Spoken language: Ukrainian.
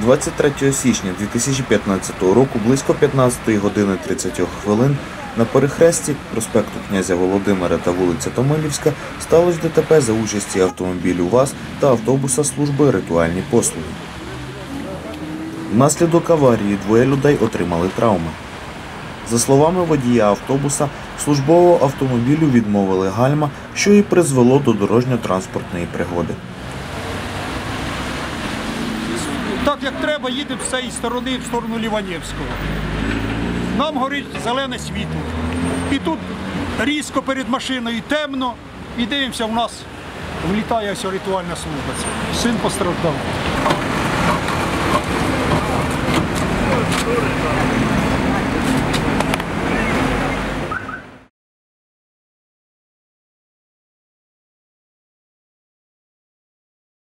23 січня 2015 року близько 15 години 30 хвилин на перехресті проспекту князя Володимира та вулиця Томилівська сталося ДТП за участі автомобілю ВАЗ та автобуса служби ритуальні послуги. Внаслідок аварії двоє людей отримали травми. За словами водія автобуса, службового автомобілю відмовили гальма, що і призвело до дорожньо-транспортної пригоди. Так як треба, їдемо з цієї сторони в сторону Ліванівського. Нам горить зелене світло. І тут різко перед машиною темно, і дивимося, у нас влітає ось ритуальна служба. Син постраждав.